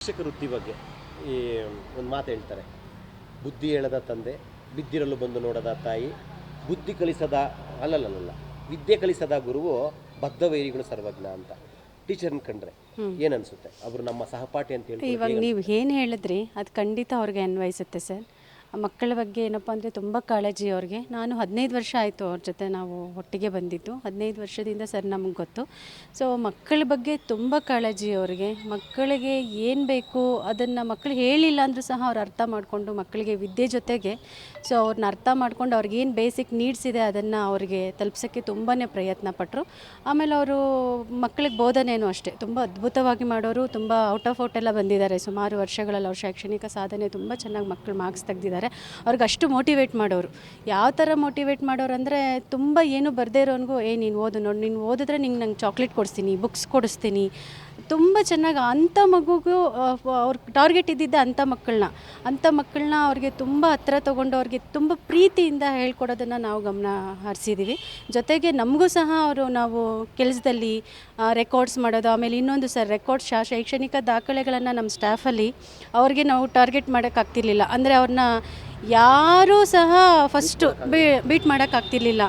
ಶಿಕ್ಷಕ ವೃತ್ತಿ ಬಗ್ಗೆ ಈ ಒಂದು ಮಾತು ಹೇಳ್ತಾರೆ. ಬುದ್ಧಿ ಹೇಳದ ತಂದೆ ಬಿದ್ದಿರಲು ಬಂದು ನೋಡದ ತಾಯಿ ಬುದ್ಧಿ ಕಲಿಸದ ಅಲ್ಲಲ್ಲಲ್ಲ ವಿದ್ಯೆ ಕಲಿಸದ ಗುರುವು ಬದ್ಧ ವೈರಿಗಳು ಸರ್ವಜ್ಞ ಅಂತ. ಟೀಚರ್ನ ಕಂಡ್ರೆ ಏನ್ ಅನ್ಸುತ್ತೆ? ಅವರು ನಮ್ಮ ಸಹಪಾಠಿ ಅಂತ ಹೇಳಿ ಇವಾಗ ನೀವು ಏನು ಹೇಳಿದ್ರಿ ಅದು ಖಂಡಿತ ಅವ್ರಿಗೆ ಅನ್ವಯಿಸುತ್ತೆ ಸರ್. ಮಕ್ಕಳ ಬಗ್ಗೆ ಏನಪ್ಪ ಅಂದರೆ ತುಂಬ ಕಾಳಜಿ ಅವ್ರಿಗೆ. ನಾನು ಹದಿನೈದು ವರ್ಷ ಆಯಿತು ಅವ್ರ ಜೊತೆ ನಾವು ಒಟ್ಟಿಗೆ ಬಂದಿದ್ದು. ಹದಿನೈದು ವರ್ಷದಿಂದ ಸರ್ ನಮಗೆ ಗೊತ್ತು. ಸೊ ಮಕ್ಕಳ ಬಗ್ಗೆ ತುಂಬ ಕಾಳಜಿ ಅವ್ರಿಗೆ. ಮಕ್ಕಳಿಗೆ ಏನು ಬೇಕು ಅದನ್ನು ಮಕ್ಕಳು ಹೇಳಿಲ್ಲ ಅಂದರೂ ಸಹ ಅವ್ರು ಅರ್ಥ ಮಾಡಿಕೊಂಡು ಮಕ್ಕಳಿಗೆ ವಿದ್ಯೆ ಜೊತೆಗೆ ಸೊ ಅವ್ರನ್ನ ಅರ್ಥ ಮಾಡ್ಕೊಂಡು ಅವ್ರಿಗೆ ಏನು ಬೇಸಿಕ್ ನೀಡ್ಸ್ ಇದೆ ಅದನ್ನು ಅವ್ರಿಗೆ ತಲುಪ್ಸೋಕ್ಕೆ ತುಂಬಾ ಪ್ರಯತ್ನ ಪಟ್ಟರು ಆಮೇಲೆ ಅವರು ಮಕ್ಕಳಿಗೆ ಬೋಧನೆಯೂ ಅಷ್ಟೇ. ತುಂಬ ಅದ್ಭುತವಾಗಿ ಮಾಡೋರು, ತುಂಬ ಔಟ್ ಆಫ್ ಔಟ್ ಎಲ್ಲ ಬಂದಿದ್ದಾರೆ. ಸುಮಾರು ವರ್ಷಗಳಲ್ಲಿ ಅವ್ರ ಶೈಕ್ಷಣಿಕ ಸಾಧನೆ ತುಂಬ ಚೆನ್ನಾಗಿ ಮಕ್ಕಳು ಮಾರ್ಕ್ಸ್ ತೆಗ್ದಿದ್ದಾರೆ. ಅವ್ರಿಗೆ ಅಷ್ಟು ಮೋಟಿವೇಟ್ ಮಾಡೋರು. ಯಾವ ಥರ ಮೋಟಿವೇಟ್ ಮಾಡೋರು ಅಂದರೆ ತುಂಬ ಏನು ಬರದೇ ಇರೋನ್ಗೂ ಏ, ನೀನು ಓದು ನೋಡಿ, ನೀನು ಓದಿದ್ರೆ ನಿಂಗೆ ನಂಗೆ ಚಾಕ್ಲೇಟ್ ಕೊಡಿಸ್ತೀನಿ ಬುಕ್ಸ್ ಕೊಡಿಸ್ತೀನಿ. ತುಂಬ ಚೆನ್ನಾಗಿ ಅಂಥ ಮಗುಗೂ ಅವ್ರ ಟಾರ್ಗೆಟ್ ಇದ್ದಿದ್ದ ಅಂಥ ಮಕ್ಕಳನ್ನ ಅಂಥ ಮಕ್ಕಳನ್ನ ಅವ್ರಿಗೆ ತುಂಬ ಹತ್ತಿರ ತೊಗೊಂಡು ಅವ್ರಿಗೆ ತುಂಬ ಪ್ರೀತಿಯಿಂದ ಹೇಳ್ಕೊಡೋದನ್ನು ನಾವು ಗಮನ ಹರಿಸಿದ್ದೀವಿ ಜೊತೆಗೆ ನಮಗೂ ಸಹ ಅವರು ನಾವು ಕೆಲಸದಲ್ಲಿ ರೆಕಾರ್ಡ್ಸ್ ಮಾಡೋದು, ಆಮೇಲೆ ಇನ್ನೊಂದು ಸರ್ ರೆಕಾರ್ಡ್ಸ್ ಶಾ, ಶೈಕ್ಷಣಿಕ ದಾಖಲೆಗಳನ್ನು ನಮ್ಮ ಸ್ಟಾಫಲ್ಲಿ ಅವ್ರಿಗೆ ನಾವು ಟಾರ್ಗೆಟ್ ಮಾಡೋಕ್ಕಾಗ್ತಿರ್ಲಿಲ್ಲ ಅಂದರೆ ಅವ್ರನ್ನ ಯಾರೂ ಸಹ ಫಸ್ಟು ಬೀಟ್ ಮಾಡೋಕ್ಕಾಗ್ತಿರ್ಲಿಲ್ಲ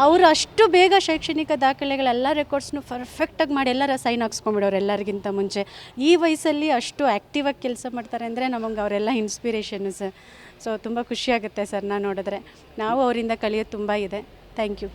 ಅವರು ಅಷ್ಟು ಬೇಗ ಶೈಕ್ಷಣಿಕ ದಾಖಲೆಗಳೆಲ್ಲ ರೆಕಾರ್ಡ್ಸ್ನು ಪರ್ಫೆಕ್ಟಾಗಿ ಮಾಡಿ ಎಲ್ಲರ ಸೈನ್ ಹಾಕ್ಸ್ಕೊಂಬಿಡೋರು ಎಲ್ಲರಿಗಿಂತ ಮುಂಚೆ. ಈ ವಯಸ್ಸಲ್ಲಿ ಅಷ್ಟು ಆ್ಯಕ್ಟಿವಾಗಿ ಕೆಲಸ ಮಾಡ್ತಾರೆ ಅಂದರೆ ನಮಗೆ ಅವರೆಲ್ಲ ಇನ್ಸ್ಪಿರೇಷನ್ನು ಸರ್. ಸೊ ತುಂಬ ಖುಷಿಯಾಗುತ್ತೆ ಸರ್ ನಾನು ನೋಡಿದ್ರೆ. ನಾವು ಅವರಿಂದ ಕಲಿಯೋದು ತುಂಬ ಇದೆ. Thank you